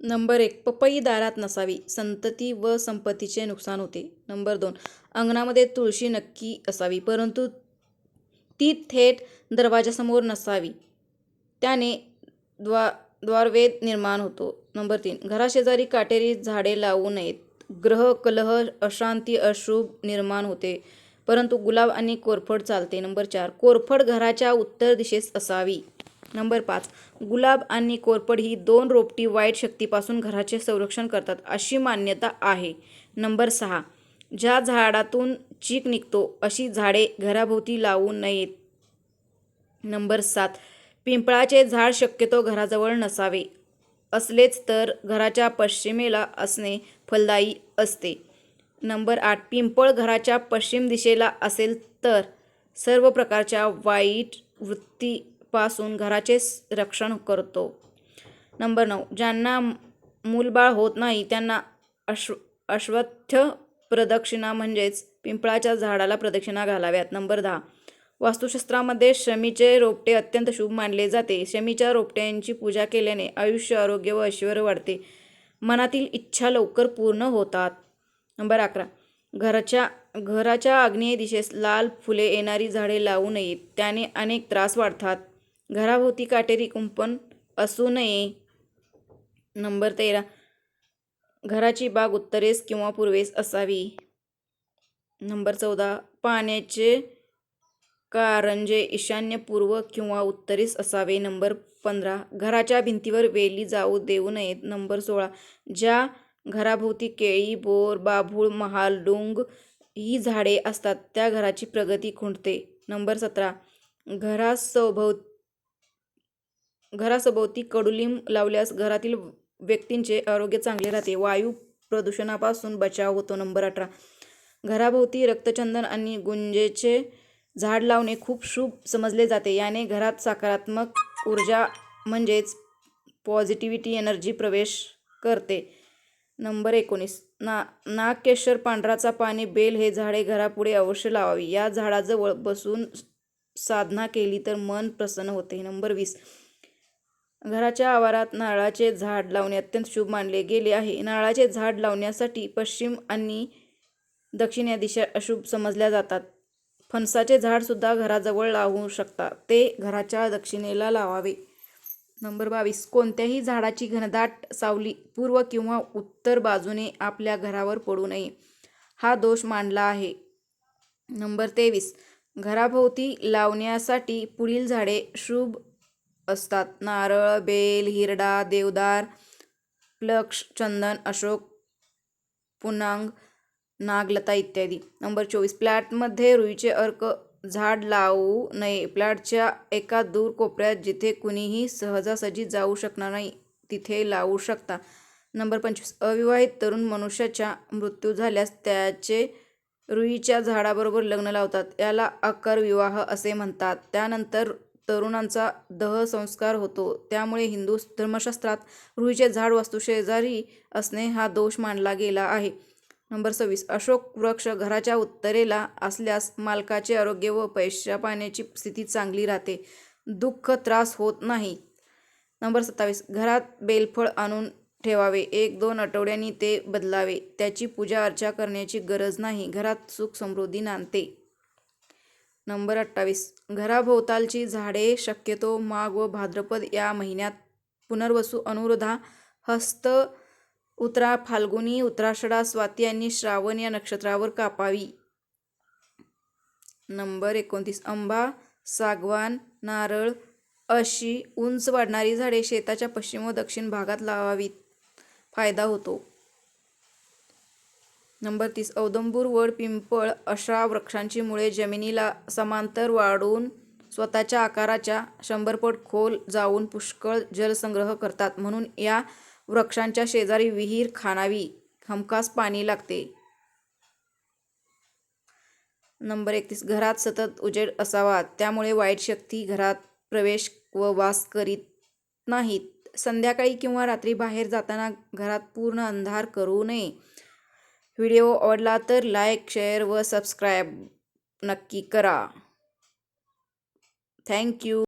Number एक पपई दारात नसावी. संतती व संपत्तीचे नुकसान होते. नंबर दोन अंगणामध्ये तुळशी नक्की असावी परंतु ती थेट दरवाजासमोर नसावी. त्याने द्वा द्वारवेद निर्माण होतो. नंबर तीन घराशेजारी काटेरी झाडे लावू नयेत. ग्रह कलह अशांती अशुभ निर्माण होते परंतु गुलाब आणि कोरफड चालते. नंबर चार कोरफड घराच्या उत्तर दिशेस असावी. नंबर पाच. गुलाब आणि कोरपड ही दोन रोपटी वाईट शक्तीपासून घराचे संरक्षण करतात अशी मान्यता आहे. नंबर सहा. ज्या झाडातून चीक निघतो अशी झाडे घराभोवती लावू नयेत. नंबर सात. पिंपळाचे झाड शक्यतो घराजवळ नसावे. असलेच तर घराच्या पश्चिमेला असणे फलदायी असते. नंबर आठ. पिंपळ घराच्या पश्चिम दिशेला असेल तर सर्व प्रकारच्या वाईट वृत्ती पासून घराचे रक्षण करतो. नंबर नऊ. ज्यांना मूलबाळ होत नाही त्यांना अश्व अश्वत्थ प्रदक्षिणा म्हणजेच पिंपळाच्या झाडाला प्रदक्षिणा घालाव्यात. नंबर दहा. वास्तुशास्त्रामध्ये शमीचे रोपटे अत्यंत शुभ मानले जाते. शमीच्या रोपट्यांची पूजा केल्याने आयुष्य आरोग्य व ऐश्वर वाढते. मनातील इच्छा लवकर पूर्ण होतात. नंबर अकरा. घराच्या घराच्या आग्नेय दिशेस लाल फुले येणारी झाडे लावू नयेत. त्याने अनेक त्रास वाढतात. घराभोवती काटेरी कुंपण असू नये. नंबर तेरा. घराची बाग उत्तरेस किंवा पूर्वेस असावी. नंबर चौदा. पाण्याचे कारंजे ईशान्य पूर्व किंवा उत्तरेस असावे. नंबर पंधरा. घराच्या भिंतीवर वेली जाऊ देऊ नयेत. नंबर सोळा. ज्या घराभोवती केळी बोर बाभूळ महालडुंग ही झाडे असतात त्या घराची प्रगती खुंटते. नंबर सतरा. घरासभोव घरासभोवती कडुलिंब लावल्यास घरातील व्यक्तींचे आरोग्य चांगले राहते. वायू प्रदूषणापासून बचाव होतो. नंबर अठरा. घराभोवती रक्तचंदन आणि गुंजेचे झाड लावणे खूप शुभ समजले जाते. याने घरात सकारात्मक ऊर्जा म्हणजेच पॉझिटिव्हिटी एनर्जी प्रवेश करते. नंबर एकोणीस. ना नागकेशर पांढराचा पाणी बेल हे झाडे घरापुढे अवश्य लावावी. या झाडाजवळ बसून साधना केली तर मन प्रसन्न होते. नंबर वीस. घराच्या आवारात नारळाचे झाड लावणे अत्यंत शुभ मानले गेले आहे. नारळाचे झाड लावण्यासाठी पश्चिम आणि दक्षिण या दिशा अशुभ समजल्या जातात. फणसाचे झाडसुद्धा घराजवळ लावू शकता ते घराच्या दक्षिणेला लावावे. नंबर बावीस. कोणत्याही झाडाची घनदाट सावली पूर्व किंवा उत्तर बाजूने आपल्या घरावर पडू नये. हा दोष मांडला आहे. नंबर तेवीस. घराभोवती लावण्यासाठी पुढील झाडे शुभ असतात. नारळ बेल हिरडा देवदार प्लक्ष चंदन अशोक पुनांग नागलता इत्यादी. नंबर चोवीस. प्लॅटमध्ये रुईचे अर्क झाड लावू नये. प्लॅटच्या एका दूर कोपऱ्यात जिथे कुणीही सहजासहजी जाऊ शकणार नाही तिथे लावू शकता. नंबर पंचवीस. अविवाहित तरुण मनुष्याच्या मृत्यू झाल्यास त्याचे रुईच्या झाडाबरोबर लग्न लावतात. याला आकार विवाह असे म्हणतात. त्यानंतर तरुणांचा दह संस्कार होतो. त्यामुळे हिंदू धर्मशास्त्रात रुईचे झाड वास्तुशेजारी असणे हा दोष मानला गेला आहे. नंबर सव्वीस. अशोक वृक्ष घराच्या उत्तरेला असल्यास मालकाचे आरोग्य व पैशा पाण्याची स्थिती चांगली राहते. दुःख त्रास होत नाही. नंबर सत्तावीस. घरात बेलफळ आणून ठेवावे. एक दोन आठवड्यांनी ते बदलावे. त्याची पूजा अर्चा करण्याची गरज नाही. घरात सुख समृद्धी नांदते. नंबर अठ्ठावीस. घराभोवतालची झाडे शक्यतो माघ व भाद्रपद या महिन्यात पुनर्वसू अनुराधा हस्त उत्तरा फाल्गुनी उत्तराषाढा स्वाती आणि श्रावण या नक्षत्रावर कापावी. नंबर एकोणतीस. आंबा सागवान नारळ अशी उंच वाढणारी झाडे शेताच्या पश्चिम व दक्षिण भागात लावावीत. फायदा होतो. नंबर तीस. औदंबूर वड पिंपळ अशा वृक्षांची मुळे जमिनीला समांतर वाढून स्वतःच्या आकाराच्या शंभर पट खोल जाऊन पुष्कळ जलसंग्रह करतात. म्हणून या वृक्षांच्या शेजारी विहीर खाणावी हमखास पाणी लागते. नंबर एकतीस. घरात सतत उजेड असावा. त्यामुळे वाईट शक्ती घरात प्रवेश व वास करीत नाहीत. संध्याकाळी किंवा रात्री बाहेर जाताना घरात पूर्ण अंधार करू नये. व्हिडिओ आवडला तर लाईक शेअर व सबस्क्राईब नक्की करा. थँक्यू